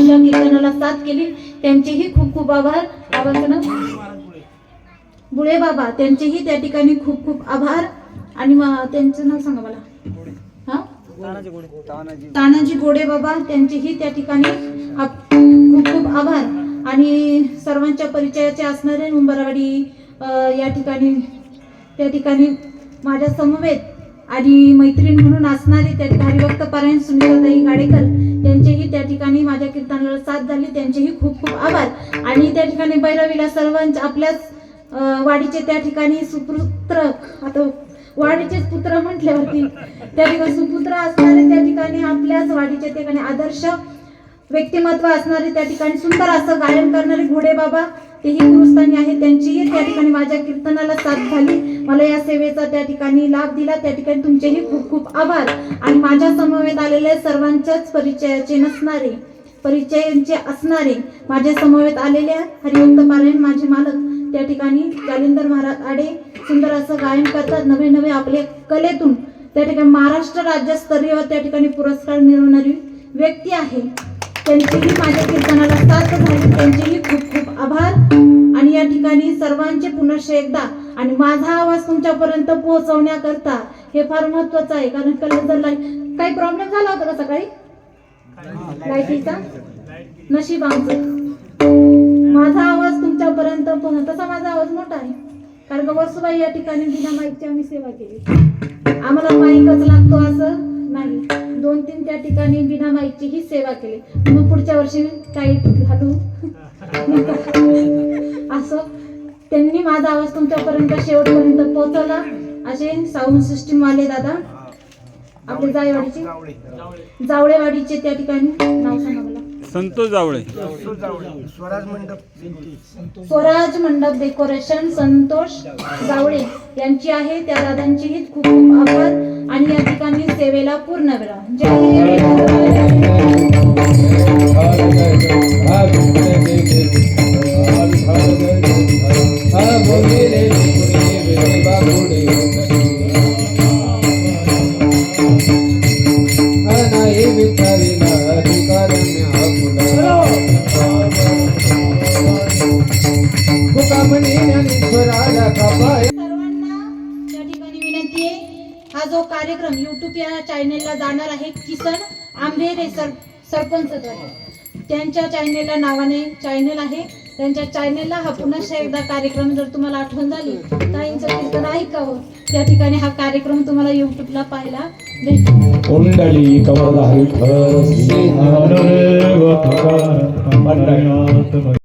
या कीर्तनाला साथ केली. त्यांचेही खूप खूप आभार. बाबांचं बुळे बाबा. त्यांचेही त्या ठिकाणी खूप खूप आभार. आणि त्यांचं नाव सांगा मला. हा? तानाजी गोडे बाबा. त्यांचेही त्या ठिकाणी खूप खूप आभार. आणि सर्वांच्या परिचयाचे असणारे उंबरवाडी या ठिकाणी त्या ठिकाणी माझ्या समवेत आणि मैत्रीण म्हणून असणारे त्या ठिकाणी हरिभक्त पारायण सुनीताताई गाडेकर. ठिकाणी माझ्या कीर्तनाला साथ झाली. त्यांचेही खूप खूप आभार. आणि त्या ठिकाणी भैरवीला सर्वांच्या आपल्याच वाडीचे त्या ठिकाणी सुपुत्र आता वाडीचेच पुत्र म्हटल्यावरती त्या ठिकाणी सुपुत्र असणारे त्या ठिकाणी आपल्याच वाडीच्या ठिकाणी आदर्श व्यक्तिमत्व असणारे त्या ठिकाणी सुंदर असं गायन करणारे घोडे बाबा तेही गुरुस्थानी आहे त्यांचीही त्या ठिकाणी माझ्या कीर्तनाला साथ झाली. मला या सेवेचा त्या ठिकाणी लाभ दिला. त्या ठिकाणी तुमचेही खूप खूप आभार. आणि माझ्या समवेत आलेले सर्वांच्याच परिचयाचे नसणारे परिचयांचे असणारे माझ्या समवेत आलेल्या हरिवंत पारायण माझे मालक त्या ठिकाणी जालिंदर महाराज आडे सुंदर असं गायन करतात. नवे नवे आपले कलेतून त्या ठिकाणी महाराष्ट्र राज्यस्तरीय त्या ठिकाणी पुरस्कार मिळवणारी व्यक्ती आहे. त्यांचीही माझ्या कीर्तनाला साथ झाली त्यांचेही खूप खूप आभार. आणि या ठिकाणी सर्वांचे पुनश्च एकदा आणि माझा आवाज तुमच्यापर्यंत पोहोचवण्याकरता हे फार महत्वाचं आहे. कारण कलर जर लाइट काही प्रॉब्लेम झाला होता का सकाळी? लाईटीचा नशीब आमचं. माझा आवाज तुमच्यापर्यंत पोहोच तसा माझा आवाज मोठा आहे. कारण का वसुबाई या ठिकाणी बिना माईकची आम्ही सेवा केली. आम्हाला माईकच लागतो असं. नाही. दोन तीन त्या ठिकाणी बिना माईकची ही सेवा केली. मग पुढच्या वर्षी काही घालू? असं. त्यांनी माझा आवाज तुमच्यापर्यंत शेवटपर्यंत पोहोचवला. असे साऊंड सिस्टीम वाले दादा. आपले जायवाडीचे? जावळेवाडीचे त्या ठिकाणी नाव सांगा संतोष जावळे स्वराज मंडप डेकोरेशन संतोष जावळे यांची आहे त्या दादांचीही खूप खूप आभार आणि या ठिकाणी सेवेला पूर्ण विराम जय सर्वांना या ठिकाणी विनंती आहे. हा जो कार्यक्रम युट्यूब या चॅनेलला जाणार आहे किसन आंबेरे सर सरपंच त्यांच्या चॅनेलला नावाने चॅनेल आहे. त्यांच्या चॅनेलला हा पुन्हा एकदा कार्यक्रम जर तुम्हाला आठवण झाली ताईंचं कीर्तन ऐकावं. त्या ठिकाणी हा कार्यक्रम तुम्हाला युट्यूबला पाहायला भेटेल.